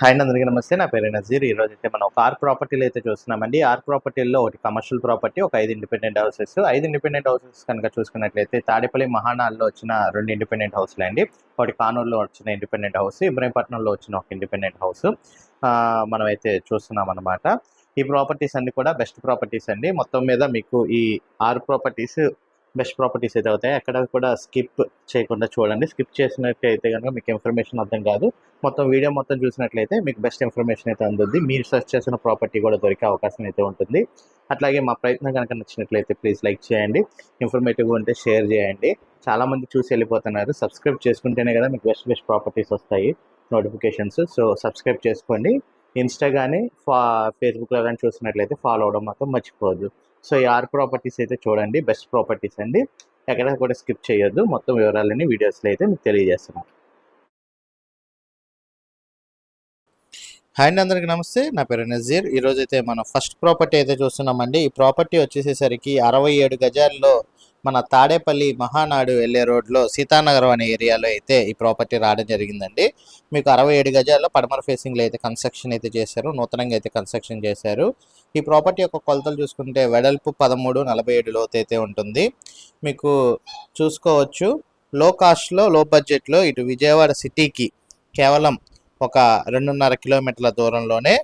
Hi అందరికీ నమస్తే. నా పేరు నజీర్. ఈ రోజు అయితే మనం ఒక ఆర్ ప్రాపర్టీలు అయితే చూస్తున్నామండి. ఆర్ ప్రాపర్టీల్లో ఒకటి కమర్షియల్ ప్రాపర్టీ ఒక ఐదు ఇండిపెండెంట్ హౌసెస్ ఐదు ఇండిపెండెంట్ హౌసెస్ కనుక చూసుకున్నట్లయితే తాడేపల్లి మహానాల్లో వచ్చిన రెండు ఇండిపెండెంట్ హౌస్లు అండి ఒకటి కానూరులో వచ్చిన ఇండిపెండెంట్ హౌస్ ఇబ్రహీంపట్నంలో వచ్చిన ఒక ఇండిపెండెంట్ హౌస్ మనం అయితే చూస్తున్నాం అనమాట ఈ ప్రాపర్టీస్ అన్ని కూడా బెస్ట్ ప్రాపర్టీస్ అండి. మొత్తం మీద మీకు ఈ ఆరు ప్రాపర్టీస్ బెస్ట్ ప్రాపర్టీస్ అయితే అవుతాయి. ఎక్కడ కూడా స్కిప్ చేయకుండా చూడండి. స్కిప్ చేసినట్లయితే కనుక మీకు ఇన్ఫర్మేషన్ అర్థం కాదు. మొత్తం వీడియో మొత్తం చూసినట్లయితే మీకు బెస్ట్ ఇన్ఫర్మేషన్ అయితే అందుద్ది. మీరు సెర్చ్ చేసిన ప్రాపర్టీ కూడా దొరికే అవకాశం అయితే ఉంటుంది. అట్లాగే మా ప్రయత్నం కనుక నచ్చినట్లయితే ప్లీజ్ లైక్ చేయండి. ఇన్ఫర్మేటివ్గా ఉంటే షేర్ చేయండి. చాలామంది చూసి వెళ్ళిపోతున్నారు. సబ్స్క్రైబ్ చేసుకుంటేనే కదా మీకు బెస్ట్ బెస్ట్ ప్రాపర్టీస్ వస్తాయి. నోటిఫికేషన్స్. సో సబ్స్క్రైబ్ చేసుకోండి. ఇన్స్టా కానీ ఫా ఫేస్బుక్లో కానీ చూసినట్లయితే ఫాలో అవడం మాత్రం మర్చిపోవద్దు. సో ఈ ఆర్ ప్రాపర్టీస్ అయితే చూడండి. బెస్ట్ ప్రాపర్టీస్ అండి. ఎక్కడ కూడా స్కిప్ చేయొద్దు. మొత్తం వివరాలన్నీ వీడియోస్లో అయితే మీకు తెలియజేస్తున్నాను హాయ్ అండి అందరికీ నమస్తే. నా పేరు నజీర్. ఈరోజు అయితే మనం ఫస్ట్ ప్రాపర్టీ అయితే చూస్తున్నామండి. ఈ ప్రాపర్టీ వచ్చేసేసరికి అరవై ఏడు గజాల్లో మన తాడేపల్లి మహానాడు వెళ్ళే రోడ్లో సీతానగరం అనే ఏరియాలో అయితే ఈ ప్రాపర్టీ రావడం జరిగిందండి. మీకు అరవై ఏడు గజాల్లో పడమర ఫేసింగ్లో అయితే కన్స్ట్రక్షన్ అయితే చేశారు. నూతనంగా అయితే కన్స్ట్రక్షన్ చేశారు. ఈ ప్రాపర్టీ యొక్క కొలతలు చూసుకుంటే వెడల్పు పదమూడు నలభై ఏడు లోతు అయితే ఉంటుంది. మీకు చూసుకోవచ్చు లో కాస్ట్లో లో బడ్జెట్లో ఇటు విజయవాడ సిటీకి కేవలం ఒక రెండున్నర కిలోమీటర్ల దూరంలోనే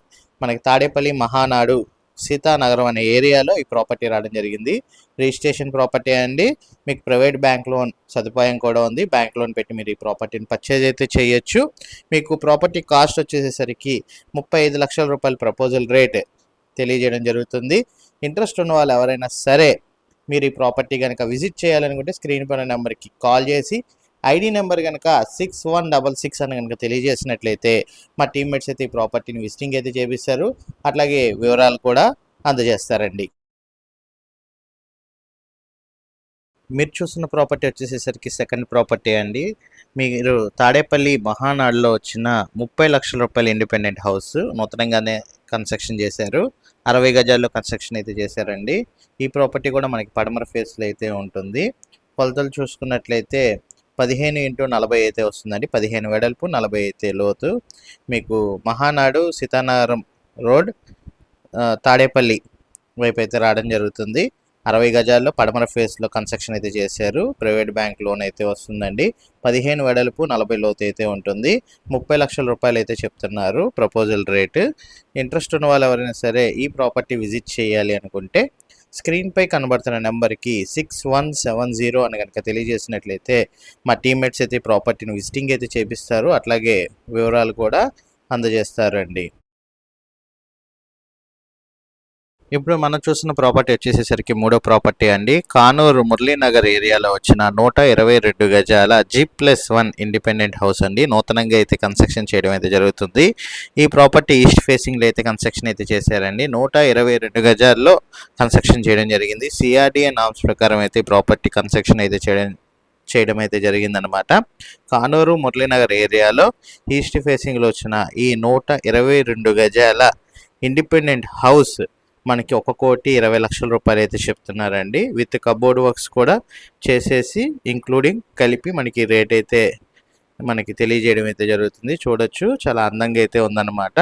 మనకి తాడేపల్లి మహానాడు సీతానగరం అనే ఏరియాలో ఈ ప్రాపర్టీ రావడం జరిగింది. రిజిస్ట్రేషన్ ప్రాపర్టీ అండి. మీకు ప్రైవేట్ బ్యాంక్ లోన్ సదుపాయం కూడా ఉంది. బ్యాంక్ లోన్ పెట్టి మీరు ఈ ప్రాపర్టీని పర్చేజ్ అయితే చేయొచ్చు. మీకు ప్రాపర్టీ కాస్ట్ వచ్చేసేసరికి ముప్పై ఐదు లక్షల రూపాయల ప్రపోజల్ రేట్ తెలియజేయడం జరుగుతుంది. ఇంట్రెస్ట్ ఉన్న వాళ్ళు ఎవరైనా సరే మీరు ఈ ప్రాపర్టీ కనుక విజిట్ చేయాలనుకుంటే స్క్రీన్ పైన నెంబర్కి కాల్ చేసి ఐడి నెంబర్ కనుక సిక్స్ వన్ డబల్ సిక్స్ అని కనుక తెలియజేసినట్లయితే మా టీమ్మేట్స్ అయితే ఈ ప్రాపర్టీని విజిటింగ్ అయితే చేపిస్తారు. అట్లాగే వివరాలు కూడా అందజేస్తారండి. మీరు చూస్తున్న ప్రాపర్టీ వచ్చేసేసరికి సెకండ్ ప్రాపర్టీ అండి. మీరు తాడేపల్లి మహానాడులో వచ్చిన ముప్పై లక్షల రూపాయల ఇండిపెండెంట్ హౌస్ నూతనంగానే కన్స్ట్రక్షన్ చేశారు. అరవై గజాల్లో కన్స్ట్రక్షన్ అయితే చేశారండి. ఈ ప్రాపర్టీ కూడా మనకి పడమర ఫేస్లో అయితే ఉంటుంది. కొలతలు చూసుకున్నట్లయితే పదిహేను ఇంటూ నలభై అయితే వస్తుందండి. పదిహేను వెడల్పు నలభై అయితే లోతు. మీకు మహానాడు సీతానగరం రోడ్ తాడేపల్లి వైపు అయితే రావడం జరుగుతుంది. అరవై గజాల్లో పడమర ఫేస్లో కన్స్ట్రక్షన్ అయితే చేశారు. ప్రైవేట్ బ్యాంక్ లోన్ అయితే వస్తుందండి. పదిహేను వెడల్పు నలభై లోతు అయితే ఉంటుంది. ముప్పై లక్షల రూపాయలు అయితే చెప్తున్నారు ప్రపోజల్ రేటు. ఇంట్రెస్ట్ ఉన్న వాళ్ళు ఎవరైనా సరే ఈ ప్రాపర్టీ విజిట్ చేయాలి అనుకుంటే స్క్రీన్పై కనబడుతున్న నెంబర్కి సిక్స్ వన్ సెవెన్ జీరో అని కనుక తెలియజేసినట్లయితే మా టీమ్మేట్స్ అయితే ప్రాపర్టీని విజిటింగ్ అయితే చేపిస్తారు. అట్లాగే వివరాలు కూడా అందజేస్తారండి. ఇప్పుడు మనం చూసిన ప్రాపర్టీ వచ్చేసేసరికి మూడో ప్రాపర్టీ అండి. కానూరు మురళీనగర్ ఏరియాలో వచ్చిన నూట ఇరవై రెండు గజాల G plus one independent house అండి. నూతనంగా అయితే కన్స్ట్రక్షన్ చేయడం అయితే జరుగుతుంది. ఈ ప్రాపర్టీ ఈస్ట్ ఫేసింగ్లో అయితే కన్స్ట్రక్షన్ అయితే చేశారండి. నూట ఇరవై రెండు గజాల్లో కన్స్ట్రక్షన్ చేయడం జరిగింది. సిఆర్డిఏ నామ్స్ ప్రకారం అయితే ప్రాపర్టీ కన్స్ట్రక్షన్ అయితే చేయడం చేయడం అయితే జరిగిందనమాట కానూరు మురళీనగర్ ఏరియాలో ఈస్ట్ ఫేసింగ్లో వచ్చిన ఈ నూట ఇరవై రెండు గజాల ఇండిపెండెంట్ హౌస్ మనకి ఒక కోటి ఇరవై లక్షల రూపాయలు అయితే చెప్తున్నారండి. విత్ కబోర్డ్ వర్క్స్ కూడా చేసేసి ఇంక్లూడింగ్ కలిపి మనకి రేట్ అయితే మనకి తెలియజేయడం అయితే జరుగుతుంది. చూడొచ్చు. చాలా అందంగా అయితే ఉందన్నమాట.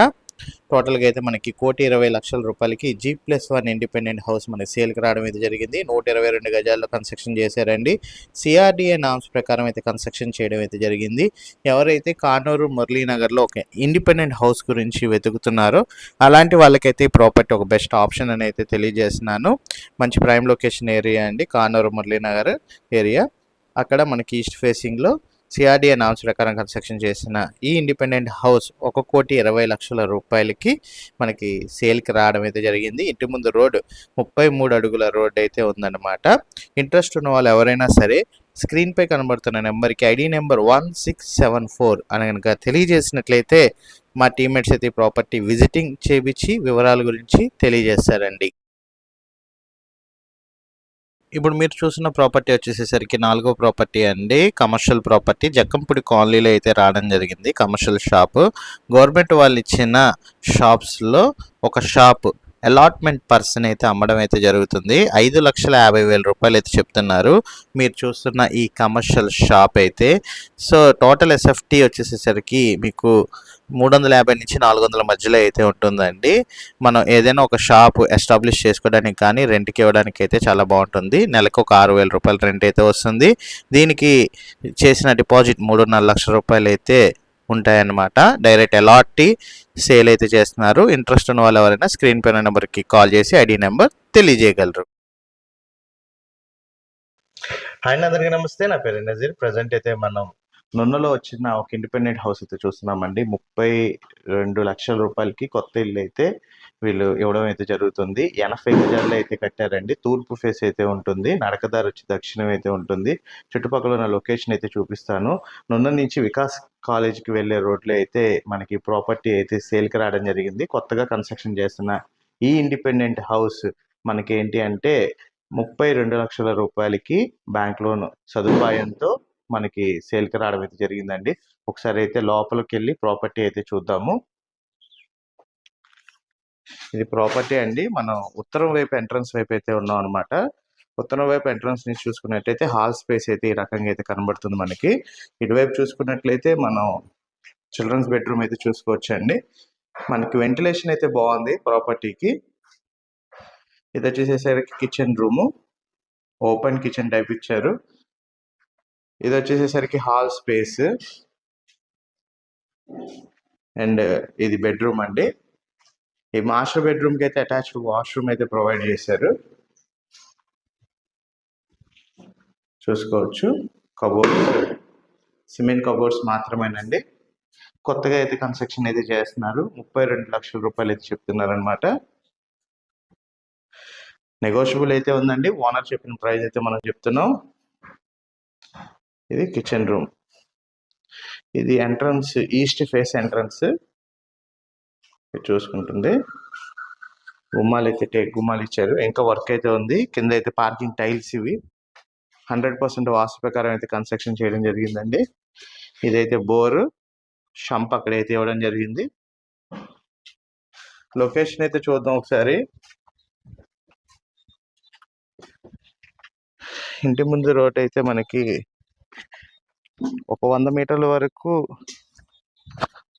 టోటల్గా అయితే మనకి కోటి ఇరవై లక్షల రూపాయలకి G plus one independent house మనకి సేల్కి రావడం అయితే జరిగింది. నూట ఇరవై రెండు గజాల్లో కన్స్ట్రక్షన్ చేశారండి. సిఆర్డిఏ నామ్స్ ప్రకారం అయితే కన్స్ట్రక్షన్ చేయడం అయితే జరిగింది. ఎవరైతే కానూరు మురళీనగర్లో ఒక ఇండిపెండెంట్ హౌస్ గురించి వెతుకుతున్నారో అలాంటి వాళ్ళకైతే ఈ ప్రాపర్టీ ఒక బెస్ట్ ఆప్షన్ అని అయితే తెలియజేస్తున్నాను. మంచి ప్రైమ్ లొకేషన్ ఏరియా అండి కానూరు మురళీనగర్ ఏరియా. అక్కడ మనకి ఈస్ట్ ఫేసింగ్లో సిఆర్డిఏ నామ్స్ ప్రకారం కన్స్ట్రక్షన్ చేసిన ఈ ఇండిపెండెంట్ హౌస్ ఒక కోటి ఇరవై లక్షల రూపాయలకి మనకి సేల్కి రావడం అయితే జరిగింది. ఇంటి ముందు రోడ్డు ముప్పై మూడు అడుగుల రోడ్ అయితే ఉందన్నమాట. ఇంట్రెస్ట్ ఉన్న వాళ్ళు ఎవరైనా సరే స్క్రీన్పై కనబడుతున్న నెంబర్కి ID number one six seven four అని కనుక తెలియజేసినట్లయితే మా టీమ్మేట్స్ అయితే ప్రాపర్టీ విజిటింగ్ చేపించి వివరాల గురించి తెలియజేస్తారండి. ఇప్పుడు మీరు చూసిన ప్రాపర్టీ వచ్చేసేసరికి నాలుగో ప్రాపర్టీ అండి. Commercial property. జక్కంపూడి కాలనీలో అయితే రావడం జరిగింది కమర్షియల్ షాప్. గవర్నమెంట్ వాళ్ళు ఇచ్చిన షాప్స్లో ఒక షాప్ అలాట్మెంట్ పర్సన్ అయితే అమ్మడం అయితే జరుగుతుంది. ఐదు లక్షల యాభై వేల రూపాయలు అయితే చెప్తున్నారు. మీరు చూస్తున్న ఈ కమర్షియల్ షాప్ అయితే. సో టోటల్ ఎస్ఎఫ్టీ వచ్చేసేసరికి మీకు మూడు వందల యాభై నుంచి నాలుగు వందల మధ్యలో అయితే ఉంటుందండి. మనం ఏదైనా ఒక షాప్ ఎస్టాబ్లిష్ చేసుకోవడానికి కానీ రెంట్కి ఇవ్వడానికి అయితే చాలా బాగుంటుంది. నెలకు ఒక ఆరు వేల రూపాయలు రెంట్ అయితే వస్తుంది. దీనికి చేసిన డిపాజిట్ మూడున్నర లక్షల రూపాయలు అయితే ఉంటాయన్నమాట. డైరెక్ట్ అలాట్టి సేల్ అయితే చేస్తున్నారు. ఇంట్రెస్ట్ ఉన్న వాళ్ళు ఎవరైనా స్క్రీన్ పైన నెంబర్కి కాల్ చేసి ఐడి నెంబర్ తెలియజేయగలరు. హాయ్ అందరికీ నమస్తే. నా పేరు నజీర్. ప్రజెంట్ అయితే మనం నొన్నలో వచ్చిన ఒక ఇండిపెండెంట్ హౌస్ అయితే చూస్తున్నామండి. ముప్పై రెండు లక్షల రూపాయలకి కొత్త ఇల్లు అయితే వీళ్ళు ఇవ్వడం అయితే జరుగుతుంది. ఎనభై గజాల్లో అయితే కట్టారండి. తూర్పు ఫేస్ అయితే ఉంటుంది. నడకదారి వచ్చి దక్షిణం అయితే ఉంటుంది. చుట్టుపక్కల ఉన్న లొకేషన్ అయితే చూపిస్తాను. నున్న నుంచి వికాస్ కాలేజ్కి వెళ్ళే రోడ్లో అయితే మనకి ప్రాపర్టీ అయితే సేల్కి రావడం జరిగింది. కొత్తగా కన్స్ట్రక్షన్ చేస్తున్న ఈ ఇండిపెండెంట్ హౌస్ మనకి ఏంటి అంటే ముప్పై రెండు లక్షల రూపాయలకి బ్యాంక్ లోన్ సదుపాయంతో మనకి సేల్కి రావడం అయితే జరిగిందండి. ఒకసారి అయితే లోపలికి వెళ్ళి ప్రాపర్టీ అయితే చూద్దాము. ఇది ప్రాపర్టీ అండి. మనం ఉత్తరం వైపు ఎంట్రన్స్ వైపు అయితే ఉన్నాం అనమాట ఉత్తరం వైపు ఎంట్రన్స్ నుంచి చూసుకున్నట్లయితే హాల్ స్పేస్ అయితే ఈ రకంగా అయితే కనబడుతుంది మనకి. ఇటువైపు చూసుకున్నట్లయితే మనం చిల్డ్రన్స్ బెడ్రూమ్ అయితే చూసుకోవచ్చు అండి మనకి వెంటిలేషన్ అయితే బాగుంది ప్రాపర్టీకి. ఇది వచ్చేసేసరికి kitchen room. Open kitchen type ఇచ్చారు. ఇది వచ్చేసేసరికి హాల్ స్పేస్. అండ్ ఇది బెడ్రూమ్ అండి. ఈ మాస్టర్ బెడ్రూమ్కి అయితే అటాచ్డ్ వాష్రూమ్ అయితే ప్రొవైడ్ చేశారు. చూసుకోవచ్చు. కబోర్డ్స్. సిమెంట్ కబోర్డ్స్ మాత్రమేనండి. కొత్తగా అయితే కన్స్ట్రక్షన్ అయితే చేస్తున్నారు. ముప్పై రెండు లక్షల రూపాయలు అయితే చెప్తున్నారు అనమాట నెగోషియబుల్ అయితే ఉందండి. ఓనర్ చెప్పిన ప్రైస్ అయితే మనం చెప్తున్నాం. ఇది కిచెన్ రూమ్ ఇది ఎంట్రన్స్ ఈస్ట్ ఫేస్ ఎంట్రన్స్ చూసుకుంటుంది. గుమ్మాలు అయితే టేక్ గుమ్మాలు ఇచ్చారు. ఇంకా వర్క్ అయితే ఉంది. కింద అయితే పార్కింగ్ టైల్స్ ఇవి. హండ్రెడ్ పర్సెంట్ వాస్తు ప్రకారం అయితే కన్స్ట్రక్షన్ చేయడం జరిగిందండి. ఇదైతే బోర్ షంప్ అక్కడ అయితే ఇవ్వడం జరిగింది. లొకేషన్ అయితే చూద్దాం ఒకసారి. ఇంటి ముందు రోడ్ అయితే మనకి ఒక వంద మీటర్ల వరకు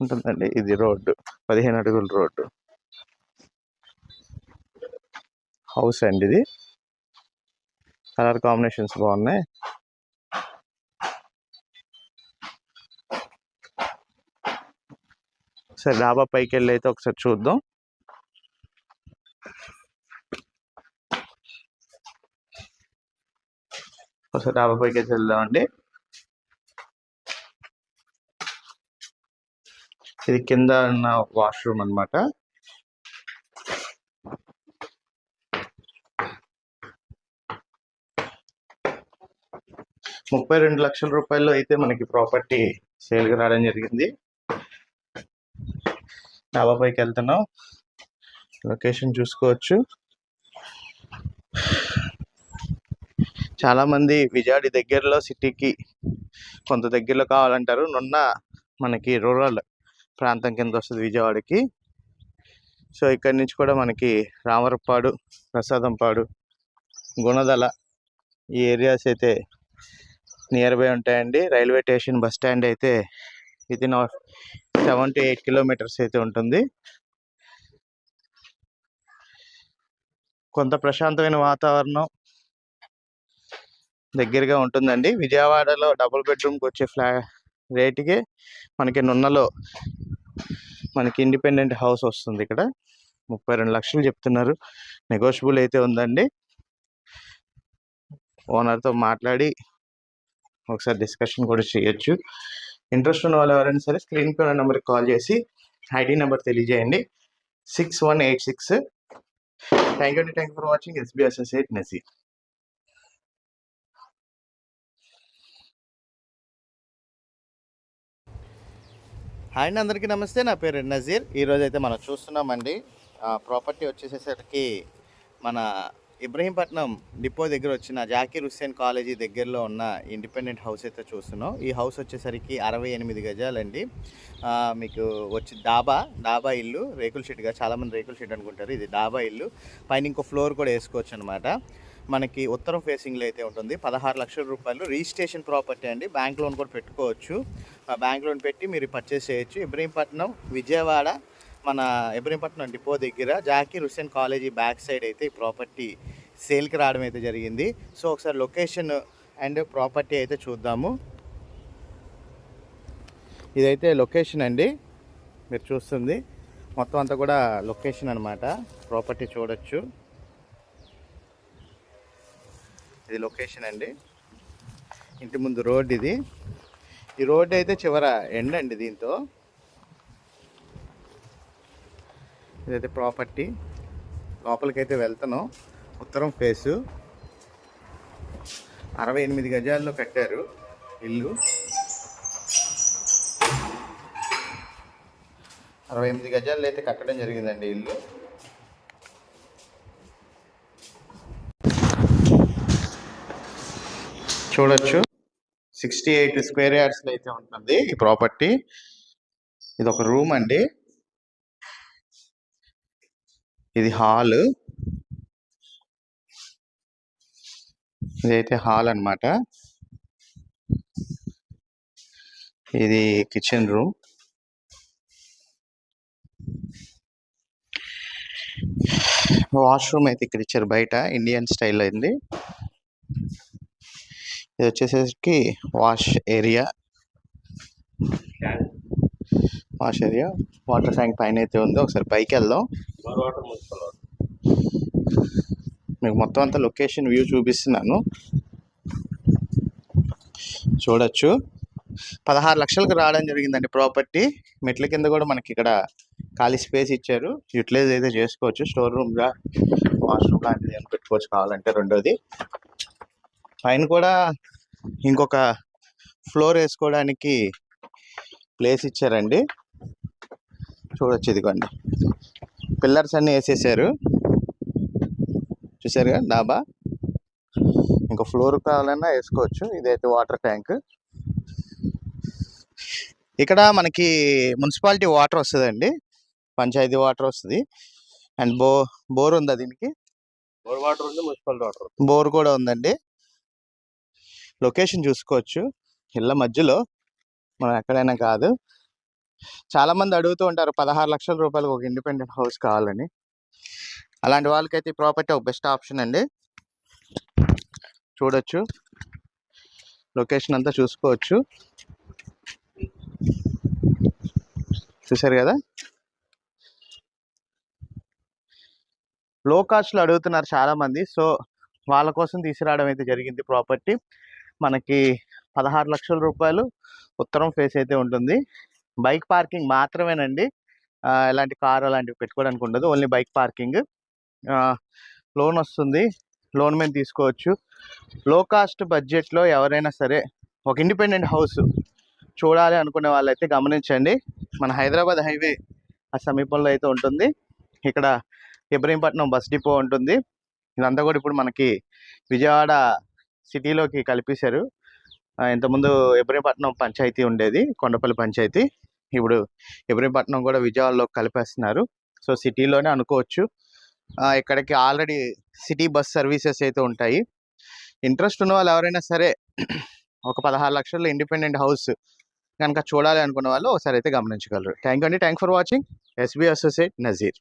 ఉంటుందండి ఇది రోడ్డు. పదిహేను అడుగుల రోడ్డు. హౌస్ అండి ఇది. కలర్ కాంబినేషన్స్ బాగున్నాయి. సరే డాబా పైకి వెళ్ళి అయితే ఒకసారి చూద్దాం. ఒకసారి డాబా పైకి అయితే వెళ్దామండి. ఇది కింద ఉన్న వాష్రూమ్ అన్నమాట. ముప్పై రెండు లక్షల రూపాయల్లో అయితే మనకి ప్రాపర్టీ సేల్కి రావడం జరిగింది. డాబా పైకి వెళ్తున్నాం. లొకేషన్ చూసుకోవచ్చు. చాలా మంది విజయవాడ దగ్గరలో సిటీకి కొంత దగ్గరలో కావాలంటారు. నున్న మనకి రూరల్ ప్రాంతం కింద వస్తుంది విజయవాడకి. సో ఇక్కడి నుంచి కూడా మనకి రామరపాడు ప్రసాదంపాడు గుణదల ఈ ఏరియాస్ అయితే నియర్ బై ఉంటాయండి. రైల్వే స్టేషన్ బస్ స్టాండ్ అయితే within seven to eight kilometres అయితే ఉంటుంది. కొంత ప్రశాంతమైన వాతావరణం దగ్గరగా ఉంటుందండి. విజయవాడలో డబుల్ బెడ్రూమ్కి వచ్చే ఫ్లా రేటుకి మనకి నున్నలో మనకి ఇండిపెండెంట్ హౌస్ వస్తుంది ఇక్కడ. ముప్పై రెండు లక్షలు చెప్తున్నారు. నెగోషియబుల్ అయితే ఉందండి. ఓనర్తో మాట్లాడి ఒకసారి డిస్కషన్ కూడా చేయొచ్చు. ఇంట్రెస్ట్ ఉన్న వాళ్ళు ఎవరైనా సరే స్క్రీన్ పై నెంబర్కి కాల్ చేసి ఐడి నెంబర్ తెలియజేయండి. Six one eight six thank you thank for watching SBSS eight Naseer hi అండి అందరికీ నమస్తే. నా పేరు నజీర్. ఈరోజు అయితే మనం చూస్తున్నామండి. ప్రాపర్టీ వచ్చేసేసరికి మన ఇబ్రహీంపట్నం డిపో దగ్గర వచ్చిన జాకీర్ హుస్సేన్ కాలేజీ దగ్గరలో ఉన్న ఇండిపెండెంట్ హౌస్ అయితే చూస్తున్నాం. ఈ హౌస్ వచ్చేసరికి అరవై ఎనిమిది గజాలండి. మీకు వచ్చి డాబా డాబా ఇల్లు రేకుల షీట్గా చాలామంది రేకుల షీట్ అనుకుంటారు. ఇది డాబా ఇల్లు. పైన ఇంకో ఫ్లోర్ కూడా వేసుకోవచ్చు అనమాట మనకి ఉత్తరం ఫేసింగ్లో అయితే ఉంటుంది. పదహారు లక్షల రూపాయలు రిజిస్ట్రేషన్ ప్రాపర్టీ అండి. బ్యాంక్ లోన్ కూడా పెట్టుకోవచ్చు. ఆ బ్యాంక్ లోన్ పెట్టి మీరు పర్చేస్ చేయొచ్చు. ఇబ్రహీంపట్నం విజయవాడ మన ఇబ్రహీంపట్నం డిపో దగ్గర Zakir Hussain college back side అయితే ఈ ప్రాపర్టీ సేల్కి రావడం అయితే జరిగింది. సో ఒకసారి లొకేషన్ అండ్ ప్రాపర్టీ అయితే చూద్దాము. ఇదైతే లొకేషన్ అండి. మీరు చూస్తుంది. మొత్తం అంతా కూడా లొకేషన్ అనమాట ప్రాపర్టీ చూడొచ్చు. ఇది లొకేషన్ అండి. ఇంటి ముందు రోడ్ ఇది. ఈ రోడ్ అయితే చివర ఎండ్ అండి దీంతో. ఇదైతే ప్రాపర్టీ లోపలికైతే వెళ్తాను. ఉత్తరం ఫేసు అరవై ఎనిమిది గజాల్లో కట్టారు ఇల్లు. అరవై ఎనిమిది గజాల్లో అయితే కట్టడం జరిగిందండి ఇల్లు. చూడొచ్చు. సిక్స్టీ ఎయిట్ స్క్వేర్ యార్డ్స్లో అయితే ఉంటుంది ఈ ప్రాపర్టీ. ఇది ఒక రూమ్ అండి. ఇది హాల్. ఇదైతే హాల్ అన్నమాట. ఇది కిచెన్ రూమ్. వాష్రూమ్ అయితే ఇక్కడ ఇచ్చారు బయట. ఇండియన్ స్టైల్ అయింది. ఇది వచ్చేసరికి wash area. Wash area. Water tank పైన అయితే ఉంది. ఒకసారి పైకి వెళ్దాం. మీకు మొత్తం అంతా లొకేషన్ వ్యూ చూపిస్తున్నాను. చూడొచ్చు. పదహారు లక్షలకు రావడం జరిగిందండి ప్రాపర్టీ. మెట్ల కింద కూడా మనకి ఇక్కడ ఖాళీ స్పేస్ ఇచ్చారు. యూటిలైజ్ అయితే చేసుకోవచ్చు. స్టోర్ రూమ్గా వాష్రూమ్ లాంటిది ఏమైనా పెట్టుకోవచ్చు కావాలంటే రెండోది. పైన కూడా ఇంకొక ఫ్లోర్ వేసుకోవడానికి ప్లేస్ ఇచ్చారండి. చూడొచ్చు ఇదిగోండి. పిల్లర్స్ అన్నీ వేసేసారు. చూసారుగా డాబా? ఇంకా ఫ్లోర్ కావాలన్నా వేసుకోవచ్చు. ఇదైతే వాటర్ ట్యాంక్. ఇక్కడ మనకి మున్సిపాలిటీ వాటర్ వస్తుందండి. పంచాయతీ వాటర్ వస్తుంది. అండ్ బో బోర్ ఉందా దీనికి? బోర్ వాటర్ ఉంది మున్సిపల్ వాటర్ బోర్ కూడా ఉందండి. లొకేషన్ చూసుకోవచ్చు. ఇళ్ళ మధ్యలో. మనం ఎక్కడైనా కాదు. చాలా మంది అడుగుతూ ఉంటారు పదహారు లక్షల రూపాయలకు ఒక ఇండిపెండెంట్ హౌస్ కావాలని. అలాంటి వాళ్ళకైతే ఈ ప్రాపర్టీ ఒక బెస్ట్ ఆప్షన్ అండి. చూడొచ్చు. లొకేషన్ అంతా చూసుకోవచ్చు. చూసారు కదా? లో కాస్ట్లో అడుగుతున్నారు చాలా మంది సో వాళ్ళ కోసం తీసుకురావడం అయితే జరిగింది ప్రాపర్టీ. మనకి పదహారు లక్షల రూపాయలు ఉత్తరం ఫేస్ అయితే ఉంటుంది. బైక్ పార్కింగ్ మాత్రమేనండి. ఎలాంటి కార్ అలాంటివి పెట్టుకోవడానికి ఉండదు. ఓన్లీ బైక్ పార్కింగ్ లోన్ వస్తుంది. లోన్ మీద తీసుకోవచ్చు. లో కాస్ట్ బడ్జెట్లో ఎవరైనా సరే ఒక ఇండిపెండెంట్ హౌస్ చూడాలి అనుకునే వాళ్ళైతే గమనించండి. మన హైదరాబాద్ హైవే ఆ సమీపంలో అయితే ఉంటుంది. ఇక్కడ ఇబ్రహీంపట్నం బస్ డిపో ఉంటుంది. ఇదంతా కూడా ఇప్పుడు మనకి విజయవాడ సిటీలోకి కలిపేశారు. ఇంతకుముందు ఇబ్రహీంపట్నం పంచాయతీ ఉండేది కొండపల్లి పంచాయతీ. ఇప్పుడు ఇబ్రహీంపట్నం కూడా విజయవాడలో కలిపేస్తున్నారు. సో సిటీలోనే అనుకోవచ్చు. ఇక్కడికి ఆల్రెడీ సిటీ బస్ సర్వీసెస్ అయితే ఉంటాయి. ఇంట్రెస్ట్ ఉన్న వాళ్ళు ఎవరైనా సరే ఒక పదహారు లక్షల ఇండిపెండెంట్ హౌస్ కనుక చూడాలి అనుకున్న వాళ్ళు ఒకసారి అయితే గమనించగలరు. థ్యాంక్ యూ అండి. Thank for watching. SB associate Nazeer.